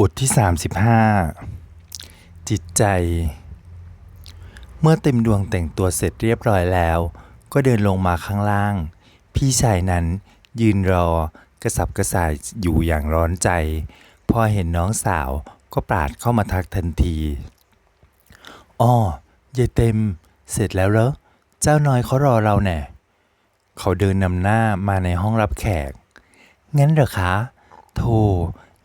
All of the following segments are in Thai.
บทที่ 35 จิตใจ เมื่อเต็มดวงแต่งตัวเสร็จเรียบร้อยแล้ว ก็เดินลงมาข้างล่าง พี่ชายนั้นยืนรอกระสับกระส่ายอยู่อย่างร้อนใจ พอเห็นน้องสาวก็ปราดเข้ามาทักทันที อ้อยายเต็ม เสร็จแล้วเหรอ เจ้าน้อยเขารอเราแน่ เขาเดินนำหน้ามาในห้องรับแขก งั้นเหรอคะ โธ่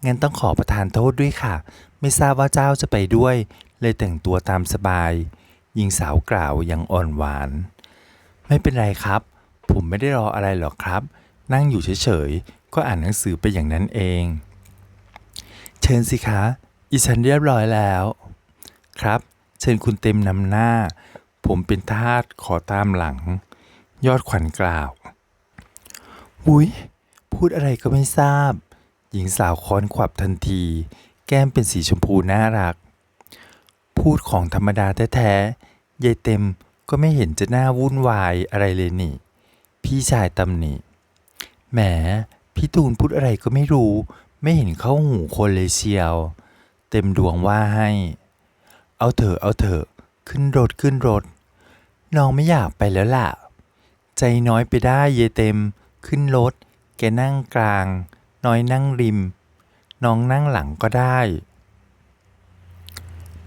งั้นต้องขอประทานโทษด้วยค่ะ ไม่ทราบว่าเจ้าจะไปด้วย เลยแต่งตัวตามสบาย หญิงสาวกล่าวอยังอ่อนหวาน ไม่เป็นไรครับ ผมไม่ได้รออะไรหรอกครับ นั่งอยู่เฉยๆ ก็อ่านหนังสือไปอย่างนั้นเอง เชิญสิคะ อีฉันเรียบร้อยแล้ว ครับ เชิญคุณเต็มนำหน้า ผมเป็นทาสขอตามหลัง ยอดขวัญกล่าว อุ้ยพูดอะไรก็ไม่ทราบ หญิงสาวค้อนขวับทันที แก้มเป็นสีชมพูน่ารัก พูดของธรรมดาแท้ๆยายเต็มก็ไม่เห็นจะน่าวุ่นวายอะไรเลยนี่ พี่ชายตำหนิแหมพี่ตูนพูดอะไรก็ไม่รู้ ไม่เห็นเข้าหูคนเลยเชียว เต็มดวงว่าให้ เอาเถอะเอาเถอะขึ้นรถขึ้นรถ น้องไม่อยากไปแล้วล่ะ ใจน้อยไปได้เยายเต็ม ขึ้นรถ แกนั่งกลาง น้อยนั่งริม น้องนั่งหลังก็ได้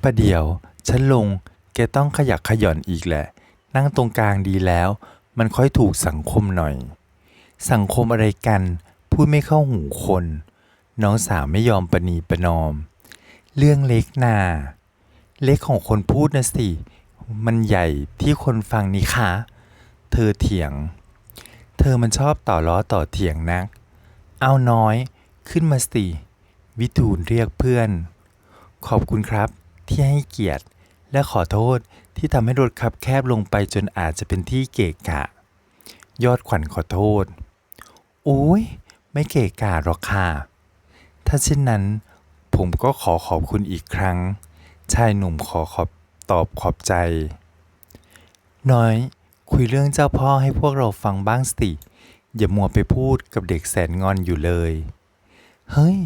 ประเดี๋ยว ฉันลง แกต้องขยักขย่อนอีกแหละ นั่งตรงกลางดีแล้ว มันค่อยถูกสังคมหน่อย สังคมอะไรกัน พูดไม่เข้าหูคน น้องสาวไม่ยอมประนีประนอม เรื่องเล็กนา เล็กของคนพูดนะสิ มันใหญ่ที่คนฟังนี่คะ เธอเถียง เธอมันชอบต่อล้อต่อเถียงนัก เอาน้อย ขึ้นมาสิวิทูลเรียกเพื่อน ขอบคุณครับที่ให้เกียรติ และขอโทษที่ทำให้รถคับแคบลงไปจนอาจจะเป็นที่เกะกะ ยอดขวัญขอโทษโอ้ยไม่เกะกะหรอกค่ะ ถ้าเช่นนั้น ผมก็ขอขอบคุณอีกครั้ง ชายหนุ่มขอขอบตอบขอบใจ น้อย คุยเรื่องเจ้าพ่อให้พวกเราฟังบ้างสิ อย่ามัวไปพูดกับเด็กแสนงอนอยู่เลย เฮ้ย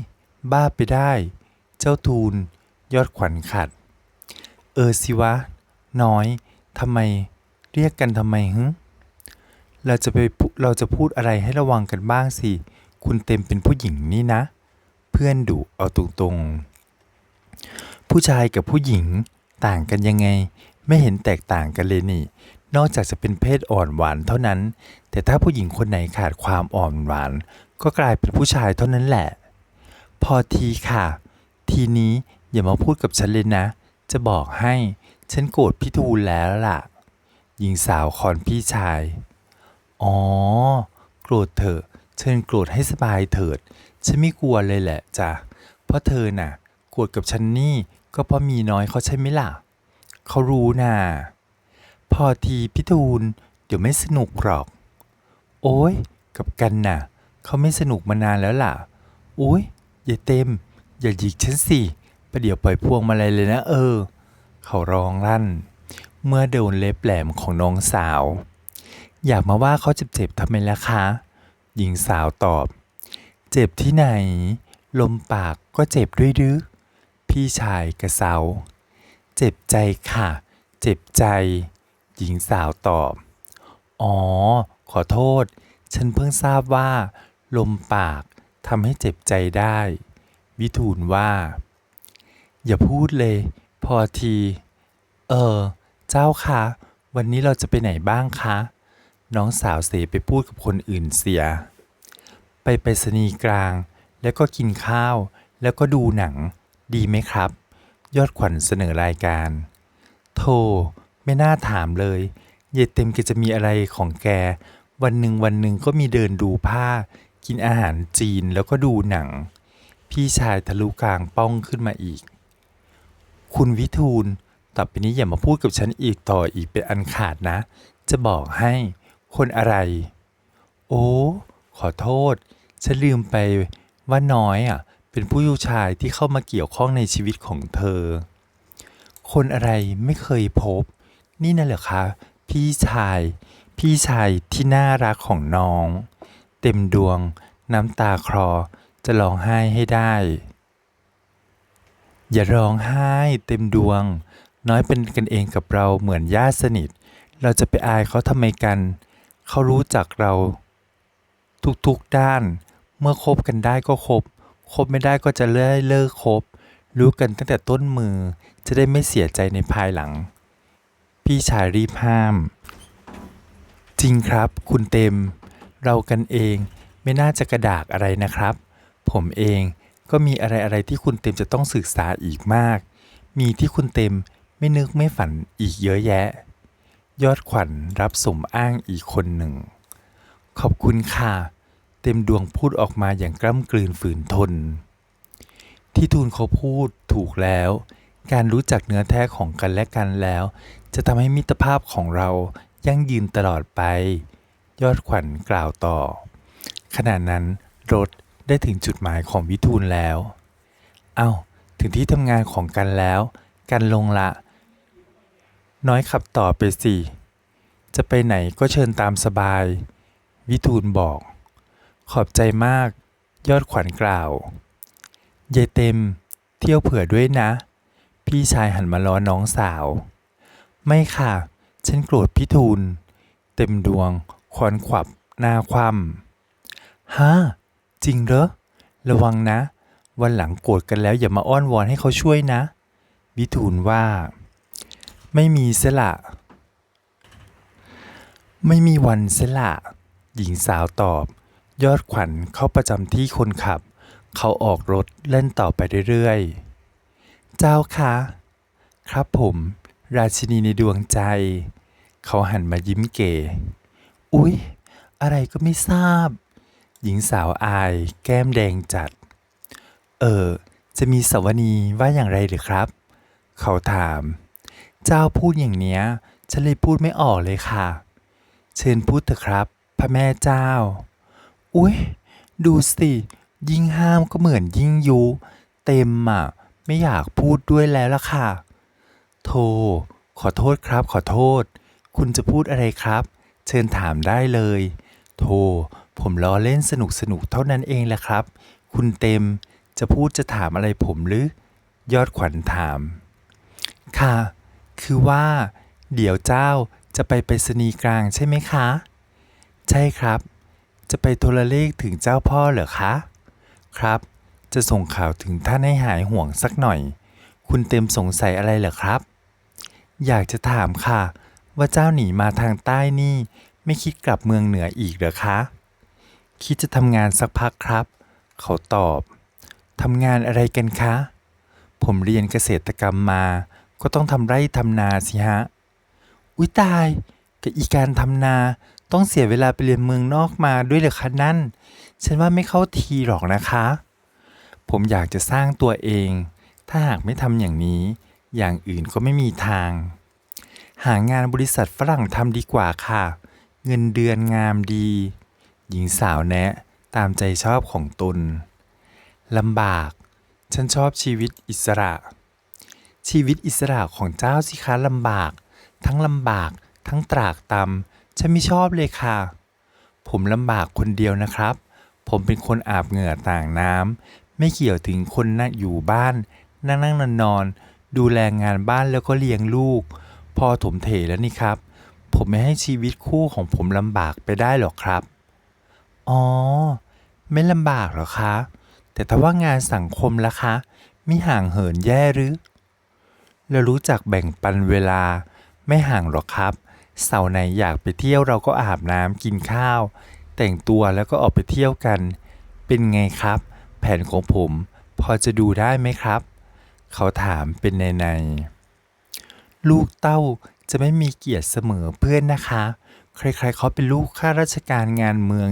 บ้าไปได้ เจ้าทูลยอดขวัญขัด เออสิวะ น้อยทำไม เรียกกันทำไมฮึเราจะไปเราจะพูดอะไรให้ระวังกันบ้างสิ คุณเต็มเป็นผู้หญิงนี่นะ เพื่อนดุเอาตรงๆ ผู้ชายกับผู้หญิงต่างกันยังไง ไม่เห็นแตกต่างกันเลยนี่ นอกจากจะเป็นเพศอ่อนหวานเท่านั้น แต่ถ้าผู้หญิงคนไหนขาดความอ่อนหวาน ก็กลายเป็นผู้ชายเท่านั้นแหละ พอทีค่ะ ทีนี้อย่ามาพูดกับฉันเลยนะ จะบอกให้ฉันโกรธพี่ทูลแล้วล่ะ หญิงสาวคอนพี่ชาย อ๋อ โกรธเถอะ เชิญโกรธให้สบายเถิด ฉันไม่กลัวเลยแหละจ้ะ เพราะเธอน่ะ โกรธกับฉันนี่ก็เพราะมีน้อยเขาใช่ไหมล่ะ เขารู้น่ะ พอทีพี่ทูลเดี๋ยวไม่สนุกหรอก โอ้ย กับกันน่ะ เขาไม่สนุกมานานแล้วล่ะ โอ้ย อย่าเต็ม อย่าหยิกฉันสิประเดี๋ยวปล่อยพวงมาลัยเลยนะเออ เขาร้องลั่น เมื่อโดนเล็บแหลมของน้องสาว อยากมาว่าเขาเจ็บๆทำไมล่ะคะ หญิงสาวตอบ เจ็บที่ไหน ลมปากก็เจ็บด้วยหรือพี่ชายกระเซาเจ็บใจค่ะ เจ็บใจ หญิงสาวตอบ อ๋อ ขอโทษ ฉันเพิ่งทราบว่า ลมปากทำให้เจ็บใจได้ วิทูลว่า อย่าพูดเลย พอที เออ เจ้าคะ วันนี้เราจะไปไหนบ้างคะ น้องสาวเสไปพูดกับคนอื่นเสีย ไปไปรษณีกลาง แล้วก็กินข้าว แล้วก็ดูหนัง ดีไหมครับ ยอดขวัญเสนอรายการโธ่ไม่น่าถามเลยเยายเต็มแกจะมีอะไรของแก วันหนึ่งวันหนึ่งก็มีเดินดูผ้า กินอาหารจีนแล้วก็ดูหนัง พี่ชายทะลุกลางป้องขึ้นมาอีก คุณวิทูลต่อไปนี้อย่ามาพูดกับฉันอีกต่ออีกเป็นอันขาดนะ จะบอกให้คนอะไร โอ้ ขอโทษ ฉันลืมไปว่าน้อยอะ เป็นผู้ชายที่เข้ามาเกี่ยวข้องในชีวิตของเธอ คนอะไรไม่เคยพบ นี่น่ะเหรอคะ พี่ชาย พี่ชายที่น่ารักของน้อง เต็มดวงน้ำตาคลอจะร้องไห้ให้ได้ อย่าร้องไห้เต็มดวง น้อยเป็นกันเองกับเราเหมือนญาติสนิท เราจะไปอายเขาทำไมกัน เขารู้จักเรา ทุกๆด้าน เมื่อคบกันได้ก็คบคบไม่ได้ก็จะเลิกเลิกคบ รู้กันตั้งแต่ต้นมือจะได้ไม่เสียใจในภายหลัง พี่ชายรีบห้าม จริงครับคุณเต็ม เรากันเองไม่น่าจะกระดากอะไรนะครับ ผมเองก็มีอะไรอะไรๆที่คุณเต็มจะต้องศึกษาอีกมาก มีที่คุณเต็มไม่นึกไม่ฝันอีกเยอะแยะ ยอดขวัญรับสมอ้างอีกคนหนึ่ง ขอบคุณค่ะ เต็มดวงพูดออกมาอย่างกล้ำกลืนฝืนทน ที่ทูลเขาพูดถูกแล้ว การรู้จักเนื้อแท้ของกันและกันแล้ว จะทำให้มิตรภาพของเรา ยั่งยืนตลอดไป ยอดขวัญกล่าวต่อ ขณะนั้นรถได้ถึงจุดหมายของวิทูลแล้ว เอ้า ถึงที่ทำงานของกันแล้ว กันลงละ น้อยขับต่อไปสิ จะไปไหนก็เชิญตามสบาย วิทูลบอก ขอบใจมาก ยอดขวัญกล่าวยายเต็ม เที่ยวเผื่อด้วยนะ พี่ชายหันมาล้อน้องสาว ไม่ค่ะ ฉันโกรธพี่ทูล เต็มดวงควนขวับหน้าคว่ำฮะจริงเหรอ ระวังนะ วันหลังโกรธกันแล้วอย่ามาอ้อนวอนให้เขาช่วยนะ วิทูลว่า ไม่มีเสละ ไม่มีวันเสละ หญิงสาวตอบ ยอดขวัญเข้าประจำที่คนขับ เขาออกรถเล่นต่อไปเรื่อยๆ เจ้าคะ ครับผม ราชินีในดวงใจ เขาหันมายิ้มเก๋ อุ๊ย อะไรก็ไม่ทราบ หญิงสาวอายแก้มแดงจัด เออ จะมีสวนีว่าอย่างไรหรือครับ เขาถาม เจ้าพูดอย่างเนี้ย ฉันเลยพูดไม่ออกเลยค่ะ เชิญพูดเถอะครับ พระแม่เจ้า อุ๊ย ดูสิ ยิ่งห้ามก็เหมือนยิ่งยุ เต็มอะ ไม่อยากพูดด้วยแล้วล่ะค่ะ โทรขอโทษครับ ขอโทษ คุณจะพูดอะไรครับ เชิญถามได้เลย โทรผมล้อเล่นสนุกสนุกๆเท่านั้นเองแหละครับ คุณเต็มจะพูดจะถามอะไรผมหรือ ยอดขวัญถาม ค่ะ คือว่า เดี๋ยวเจ้าจะไปไปรษณีย์กลางใช่ไหมคะ ใช่ครับ จะไปโทรเลขถึงเจ้าพ่อเหรอคะ ครับ จะส่งข่าวถึงท่านให้หายห่วงสักหน่อย คุณเต็มสงสัยอะไรเหรอครับ อยากจะถามค่ะ ว่าเจ้าหนีมาทางใต้นี่ ไม่คิดกลับเมืองเหนืออีกเหรอคะ คิดจะทำงานสักพักครับ เขาตอบทำงานอะไรกันคะ ผมเรียนเกษตรกรรมมา ก็ต้องทำไร่ทำนาสิฮะ อุ้ยตายกับอีการทำนาต้องเสียเวลาไปเรียนเมืองนอกมาด้วยเหรอคะนั่น ฉันว่าไม่เข้าทีหรอกนะคะ ผมอยากจะสร้างตัวเอง ถ้าหากไม่ทำอย่างนี้ อย่างอื่นก็ไม่มีทาง หางานบริษัทฝรั่งทำดีกว่าค่ะ เงินเดือนงามดี หญิงสาวแนะตามใจชอบของตนลำบาก ฉันชอบชีวิตอิสระ ชีวิตอิสระของเจ้าสิคะลำบาก ทั้งลำบาก ทั้งตรากตำฉันไม่ชอบเลยค่ะ ผมลำบากคนเดียวนะครับ ผมเป็นคนอาบเหงื่อต่างน้ำไม่เกี่ยวถึงคนนั่งอยู่บ้าน นั่งนั่งนอนนอนๆดูแลงานบ้านแล้วก็เลี้ยงลูก พอถมเถแล้วนี่ครับ ผมไม่ให้ชีวิตคู่ของผมลำบากไปได้หรอกครับ อ๋อ ไม่ลำบากหรอคะ แต่ถ้าว่างานสังคมล่ะคะไม่ห่างเหินแย่หรือเรารู้จักแบ่งปันเวลาไม่ห่างหรอกครับ เสาร์ไหนอยากไปเที่ยวเราก็อาบน้ำกินข้าว แต่งตัวแล้วก็ออกไปเที่ยวกัน เป็นไงครับ แผนของผมพอจะดูได้ไหมครับ เขาถามเป็นในในลูกเต้าจะไม่มีเกียรติเสมอเพื่อนนะคะ ใครๆเขาเป็นลูกข้าราชการงานเมือง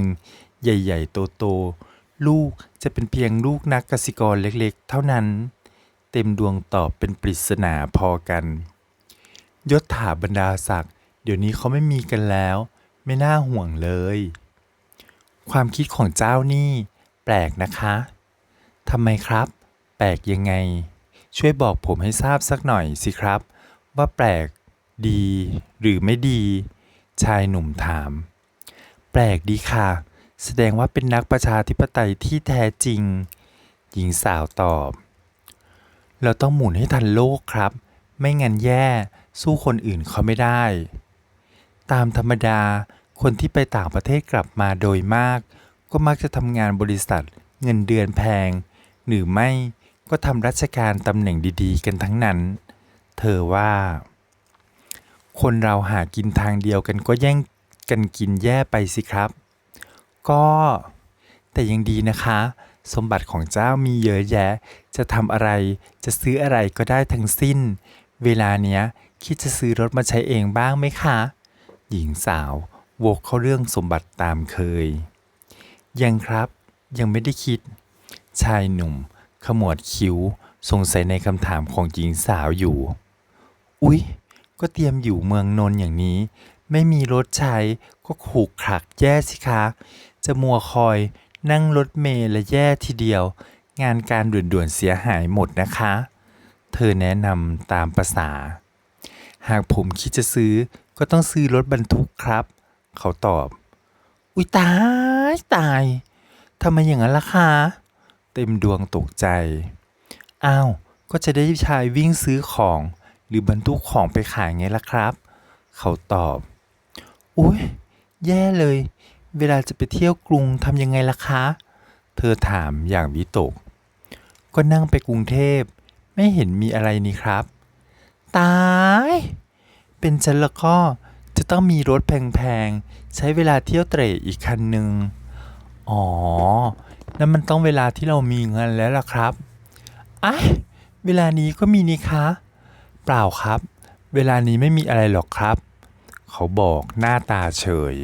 ใหญ่ๆโตๆลูกจะเป็นเพียงลูกนักกสิกรเล็กๆ เท่านั้น เต็มดวงตอบเป็นปริศนาพอกัน ยศถาบรรดาศักดิ์เดี๋ยวนี้เขาไม่มีกันแล้ว ไม่น่าห่วงเลย ความคิดของเจ้านี่ แปลกนะคะทำไมครับ แปลกยังไง ช่วยบอกผมให้ทราบสักหน่อยสิครับ ว่าแปลกดีหรือไม่ดี ชายหนุ่มถาม แปลกดีค่ะ แสดงว่าเป็นนักประชาธิปไตยที่แท้จริง หญิงสาวตอบ เราต้องหมุนให้ทันโลกครับ ไม่งั้นแย่สู้คนอื่นเขาไม่ได้ ตามธรรมดาคนที่ไปต่างประเทศกลับมาโดยมาก ก็มักจะทำงานบริษัทเงินเดือนแพง หรือไม่ ก็ทำราชการตำแหน่งดีๆ กันทั้งนั้น เธอว่า คนเราหากินทางเดียวกันก็แย่งกันกินแย่ไปสิครับ ก็แต่ยังดีนะคะ สมบัติของเจ้ามีเยอะแยะ จะทำอะไรจะซื้ออะไรก็ได้ทั้งสิ้น เวลาเนี้ยคิดจะซื้อรถมาใช้เองบ้างไหมคะ หญิงสาวโวกเข้าเรื่องสมบัติตามเคย ยังครับยังไม่ได้คิด ชายหนุ่ม ขมวดคิ้ว สงสัยในคำถามของหญิงสาวอยู่ อุ๊ย ก็เตรียมอยู่เมืองนนอย่างนี้ ไม่มีรถใช้ก็ขูกขลักแย่สิคะ จะมัวคอยนั่งรถเมล์และแย่ทีเดียว งานการด่วนๆเสียหายหมดนะคะ เธอแนะนำตามภาษา หากผมคิดจะซื้อก็ต้องซื้อรถบรรทุกครับ เขาตอบ อุ๊ย ตาย ตายทำไมอย่างนั้นล่ะคะ เต็มดวงตกใจ อ้าว ก็จะได้ชายวิ่งซื้อของ หรือบรรทุกของไปขายไงล่ะครับ เขาตอบ อุ๊ยแย่เลย เวลาจะไปเที่ยวกรุงทำยังไงล่ะคะ เธอถามอย่างวิตก ก็นั่งไปกรุงเทพ ไม่เห็นมีอะไรนี่ครับ ตาย เป็นฉันแล้วก็จะต้องมีรถแพงๆ ใช้เวลาเที่ยวเตร่อีกคันหนึ่ง อ๋อ นั่นมันต้องเวลาที่เรามีเงินแล้วล่ะครับอะเวลานี้ก็มีนี่คะ เปล่าครับ เวลานี้ไม่มีอะไรหรอกครับ เขาบอกหน้าตาเฉย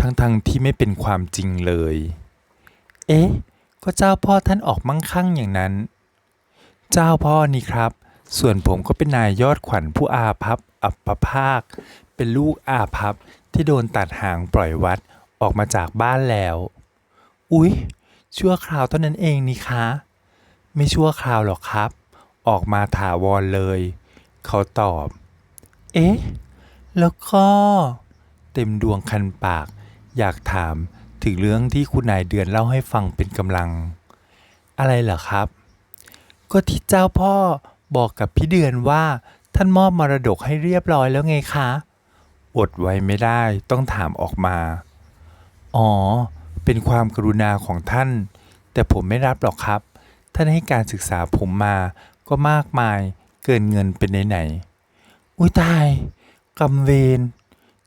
ทั้งๆที่ไม่เป็นความจริงเลย เอ๊ะ ก็เจ้าพ่อท่านออกมั่งคั่งอย่างนั้น เจ้าพ่อนี่ครับ ส่วนผมก็เป็นนายยอดขวัญผู้อาภัพอัปภาค เป็นลูกอาภัพที่โดนตัดหางปล่อยวัด ออกมาจากบ้านแล้ว อุ๊ย ชั่วคราวเท่านั้นเองนี่คะ ไม่ชั่วคราวหรอกครับ ออกมาถาวรเลย เขาตอบ เอ๊ะ แล้วก็ เต็มดวงคันปาก อยากถามถึงเรื่องที่คุณนายเดือนเล่าให้ฟังเป็นกำลัง อะไรเหรอครับ ก็ที่เจ้าพ่อบอกกับพี่เดือนว่าท่านมอบมรดกให้เรียบร้อยแล้วไงคะ อดไว้ไม่ได้ต้องถามออกมา อ๋อ เป็นความกรุณาของท่าน แต่ผมไม่รับหรอกครับ ท่านให้การศึกษาผมมาก็มากมายเกินเงินเป็นไหนๆอุ้ยตายกำเวร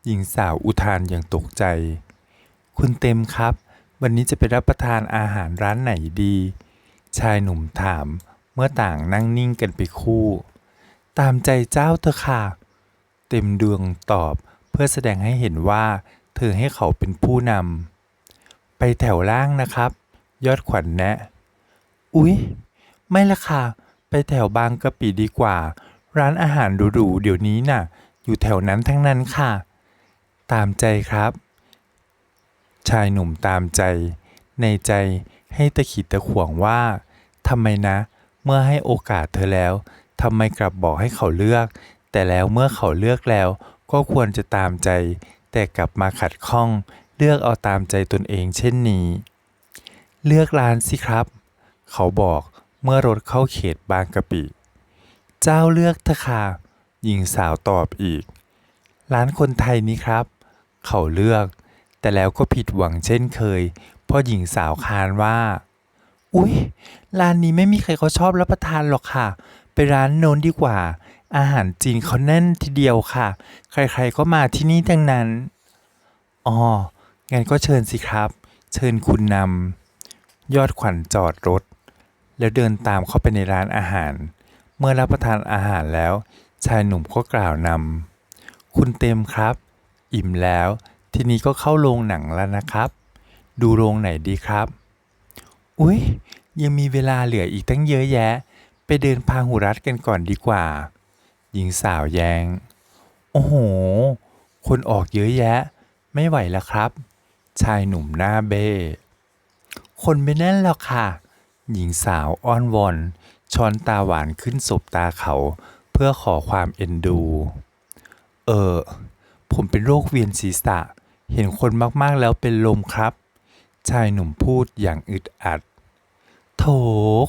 หญิงสาวอุทานอย่างตกใจ คุณเต็มครับ วันนี้จะไปรับประทานอาหารร้านไหนดี ชายหนุ่มถามเมื่อต่างนั่งนิ่งกันไปคู่ ตามใจเจ้าเถอะค่ะ เต็มดวงตอบเพื่อแสดงให้เห็นว่า เธอให้เขาเป็นผู้นำ ไปแถวล่างนะครับ ยอดขวัญแนะ อุ๊ย ไม่ละค่ะ ไปแถวบางกะปิดีกว่า ร้านอาหารหรูๆเดี๋ยวนี้น่ะ อยู่แถวนั้นทั้งนั้นค่ะ ตามใจครับ ชายหนุ่มตามใจ ในใจให้ตะขิดตะขวงว่าทำไมนะ เมื่อให้โอกาสเธอแล้วทำไมกลับบอกให้เขาเลือก แต่แล้วเมื่อเขาเลือกแล้วก็ควรจะตามใจ แต่กลับมาขัดข้อง เลือกเอาตามใจตนเองเช่นนี้ เลือกร้านสิครับ เขาบอกเมื่อรถเข้าเขตบางกะปิ เจ้าเลือกเถอะค่ะหญิงสาวตอบอีก ร้านคนไทยนี้ครับ เขาเลือก แต่แล้วก็ผิดหวังเช่นเคย เพราะหญิงสาวคานว่า อุ๊ย ร้านนี้ไม่มีใครเขาชอบรับประทานหรอกค่ะ ไปร้านโน้นดีกว่า อาหารจีนเขาแน่นทีเดียวค่ะ ใครๆก็มาที่นี่ทั้งนั้น อ๋อ งั้นก็เชิญสิครับ เชิญคุณนำ ยอดขวัญจอดรถ แล้วเดินตามเข้าไปในร้านอาหาร เมื่อรับประทานอาหารแล้ว ชายหนุ่มก็กล่าวนำ คุณเต็มครับ อิ่มแล้ว ทีนี้ก็เข้าโรงหนังแล้วนะครับ ดูโรงไหนดีครับ อุ๊ย ยังมีเวลาเหลืออีกตั้งเยอะแยะ ไปเดินพาหุรัตกันก่อนดีกว่า หญิงสาวแยง้ง โอ้โห คนออกเยอะแยะ ไม่ไหวแล้วครับ ชายหนุ่มหน้าเบ้ คนไม่แน่นหรอกค่ะ หญิงสาวอ้อนวอนช้อนตาหวานขึ้นสบตาเขาเพื่อขอความเอ็นดู เออ ผมเป็นโรคเวียนศีรษะ เห็นคนมากๆแล้วเป็นลมครับ ชายหนุ่มพูดอย่างอึดอัด โถโถ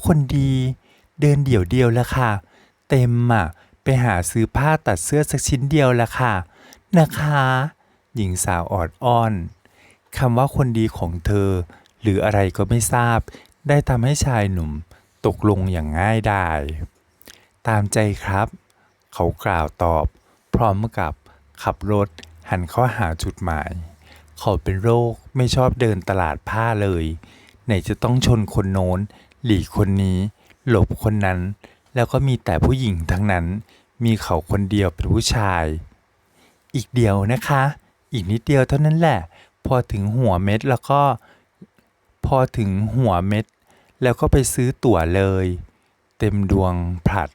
คนดี เดินเดี่ยวเดียวแล้วค่ะ เต็มอะ ไปหาซื้อผ้าตัดเสื้อสักชิ้นเดียวละค่ะ นะคะ หญิงสาวออดอ้อนคำว่าคนดีของเธอ หรืออะไรก็ไม่ทราบ ได้ทำให้ชายหนุ่มตกลงอย่างง่ายดายตามใจครับ เขากล่าวตอบ พร้อมกับขับรถหันเข้าหาจุดหมาย เขาเป็นโรคไม่ชอบเดินตลาดผ้าเลย ไหนจะต้องชนคนโน้น หลีกคนนี้ หลบคนนั้น แล้วก็มีแต่ผู้หญิงทั้งนั้น มีเขาคนเดียวเป็นผู้ชาย อีกเดียวนะคะ อีกนิดเดียวเท่านั้นแหละ พอถึงหัวเม็ดแล้วก็ พอถึงหัวเม็ด แล้วก็ไปซื้อตั๋วเลย เต็มดวงผลัด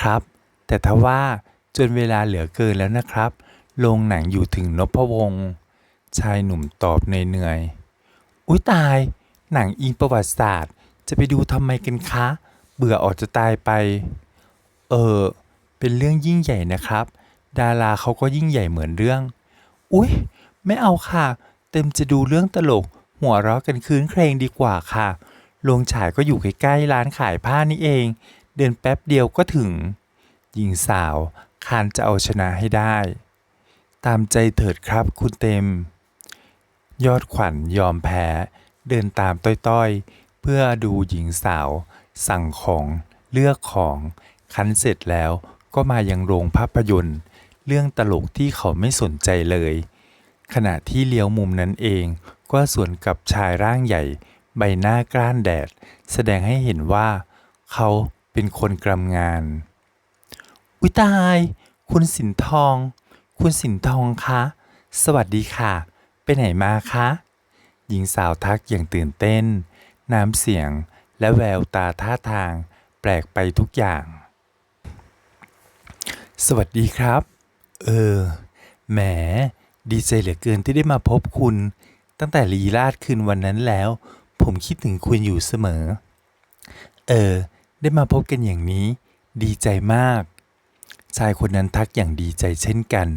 ครับ แต่ถ้าว่าจนเวลาเหลือเกินแล้วนะครับโรงหนังอยู่ถึงนพวงศ์ชายหนุ่มตอบเหนื่อยๆอุ้ยตาย หนังอิงประวัติศาสตร์ จะไปดูทำไมกันคะ เบื่อออกจะตายไป เออเป็นเรื่องยิ่งใหญ่นะครับ ดาราเขาก็ยิ่งใหญ่เหมือนเรื่อง อุ๊ย ไม่เอาค่ะ เต็มจะดูเรื่องตลก หัวเราะกันคืนเครงดีกว่าค่ะโรงฉายก็อยู่ใกล้ๆร้านขายผ้านี่เอง เดินแป๊บเดียวก็ถึง หญิงสาวคานจะเอาชนะให้ได้ ตามใจเถิดครับคุณเต็ม ยอดขวัญยอมแพ้ เดินตามต้อยๆ เพื่อดูหญิงสาว สั่งของเลือกของ คันเสร็จแล้วก็มายังโรงภาพยนตร์ เรื่องตลกที่เขาไม่สนใจเลย ขณะที่เลี้ยวมุมนั้นเอง ก็สวนกับชายร่างใหญ่ ใบหน้ากล้านแดด แสดงให้เห็นว่า เขาเป็นคนกรำงาน อุยตาย คุณสินทอง คุณสินทองคะ สวัสดีค่ะ ไปไหนมาคะ หญิงสาวทักอย่างตื่นเต้น น้ำเสียงและแววตาท่าทาง แปลกไปทุกอย่าง สวัสดีครับ เออ แหม ดีใจเหลือเกินที่ได้มาพบคุณ ตั้งแต่ลีลาดคืนวันนั้นแล้ว ผมคิดถึงคุณอยู่เสมอ เออ ได้มาพบกันอย่างนี้ ดีใจมาก ชายคนนั้นทักอย่างดีใจเช่นกัน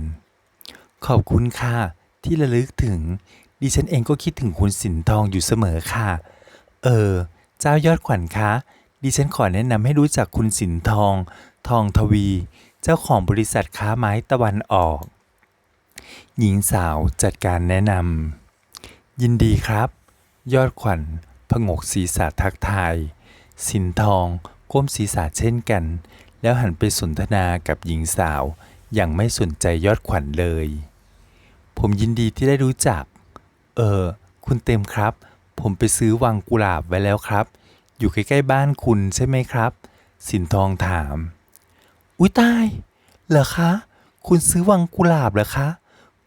ขอบคุณค่ะ ที่ระลึกถึง ดิฉันเองก็คิดถึงคุณสินทองอยู่เสมอค่ะ เออ เจ้ายอดขวัญคะ ดิฉันขอแนะนำให้รู้จักคุณสินทอง ทองทวี เจ้าของบริษัทค้าไม้ตะวันออก หญิงสาวจัดการแนะนำยินดีครับ ยอดขวัญผงกศีรษะทักทาย สินทองก้มศีรษะเช่นกัน แล้วหันไปสนทนากับหญิงสาว อย่างไม่สนใจยอดขวัญเลย ผมยินดีที่ได้รู้จัก เออ คุณเต็มครับ ผมไปซื้อวังกุหลาบไว้แล้วครับ อยู่ใกล้ๆบ้านคุณใช่ไหมครับ สินทองถาม อุ้ยตาย เหรอคะ คุณซื้อวังกุหลาบเหรอคะ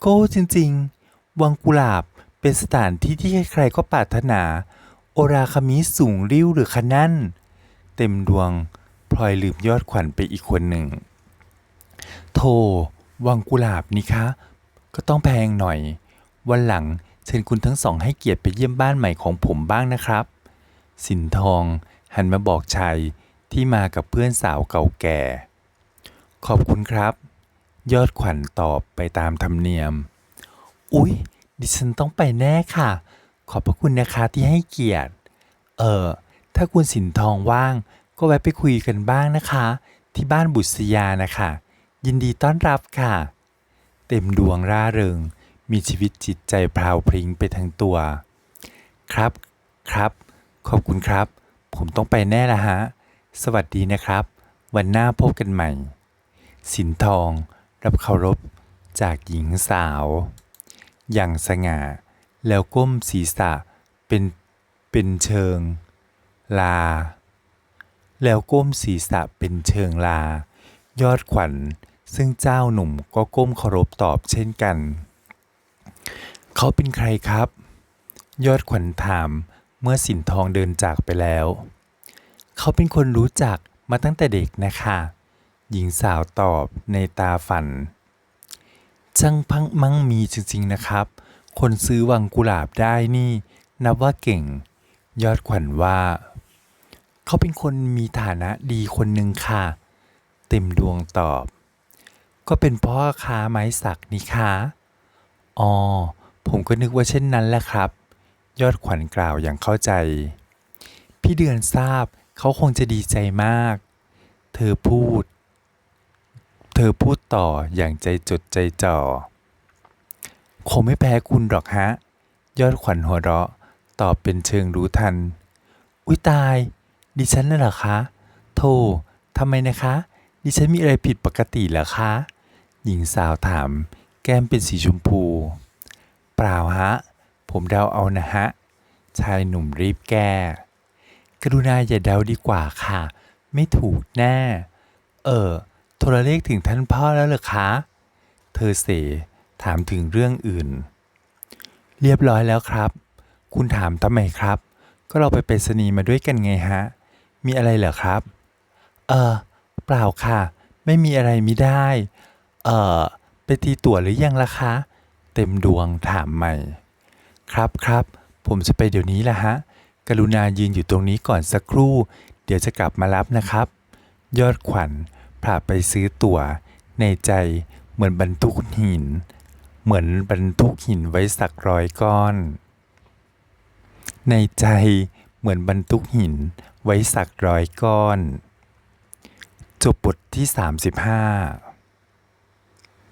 โก้จริง ๆ วังกุหลาบเป็นสถานที่ที่ใครๆก็ปรารถนา โอราคามิสูงริ้วหรือคะนั่น เต็มดวงพลอยลืมยอดขวัญไปอีกคนหนึ่งโธ่วังกุหลาบนี่คะ ก็ต้องแพงหน่อย วันหลังเชิญคุณทั้งสองให้เกียรติไปเยี่ยมบ้านใหม่ของผมบ้างนะครับ สินทองหันมาบอกชายที่มากับเพื่อนสาวเก่าแก่ ขอบคุณครับ ยอดขวัญตอบไปตามธรรมเนียม อุ๊ย ดิฉันต้องไปแน่ค่ะ ขอบพระคุณนะคะที่ให้เกียรติ เออ ถ้าคุณสินทองว่าง ก็แวะไปคุยกันบ้างนะคะ ที่บ้านบุษยานะคะ ยินดีต้อนรับค่ะ เต็มดวงร่าเริง มีชีวิตจิตใจพราวพริ้งไปทั้งตัว ครับ ครับ ขอบคุณครับ ผมต้องไปแน่ละฮะ สวัสดีนะครับ วันหน้าพบกันใหม่ สินทอง รับเคารพจากหญิงสาว อย่างสง่า แล้วก้มศีรษะเป็นเป็นเชิง ลา แล้วก้มศีรษะเป็นเชิงลา ยอดขวัญซึ่งเจ้าหนุ่มก็ก้มเคารพตอบเช่นกัน เขาเป็นใครครับ ยอดขวัญถามเมื่อสินทองเดินจากไปแล้ว เขาเป็นคนรู้จักมาตั้งแต่เด็กนะคะ หญิงสาวตอบในตาฝัน ช่างพังมั่งมีจริง ๆ นะครับ คนซื้อวังกุหลาบได้นี่ นับว่าเก่ง ยอดขวัญว่า เขาเป็นคนมีฐานะดีคนหนึ่งค่ะ เต็มดวงตอบ ก็เป็นพ่อค้าไม้สักนี่คะอ๋อผมก็นึกว่าเช่นนั้นแหละครับ ยอดขวัญกล่าวอย่างเข้าใจ พี่เดือนทราบเขาคงจะดีใจมาก เธอพูด เธอพูดต่ออย่างใจจดใจจ่อ คงไม่แพ้คุณหรอกฮะ ยอดขวัญหัวเราะ ตอบเป็นเชิงรู้ทัน อุ้ยตาย ดิฉันน่ะเหรอคะ โธ่ทำไมนะคะ ดิฉันมีอะไรผิดปกติเหรอคะ หญิงสาวถาม แก้มเป็นสีชมพู เปล่าฮะ ผมเดาเอานะฮะ ชายหนุ่มรีบแก้ กรุณาอย่าเดาดีกว่าค่ะ ไม่ถูกแน่ เออ โทรเลขถึงท่านพ่อแล้วเหรอคะ เธอเสถามถึงเรื่องอื่น เรียบร้อยแล้วครับ คุณถามทำไมครับ ก็เราไปไปรษณีย์มาด้วยกันไงฮะ มีอะไรเหรอครับ เออเปล่าค่ะ ไม่มีอะไรมิได้ เออไปตีตั๋วหรือยังล่ะคะ เต็มดวงถามใหม่ ครับครับ ผมจะไปเดี๋ยวนี้ละฮะ กรุณายืนอยู่ตรงนี้ก่อนสักครู่ เดี๋ยวจะกลับมารับนะครับ ยอดขวัญ พาไปซื้อตั๋ว ในใจเหมือนบรรทุกหิน เหมือนบรรทุกหินไว้สักร้อยก้อน ในใจเหมือนบรรทุกหินไว้สักร้อยก้อน จบบทที่ 35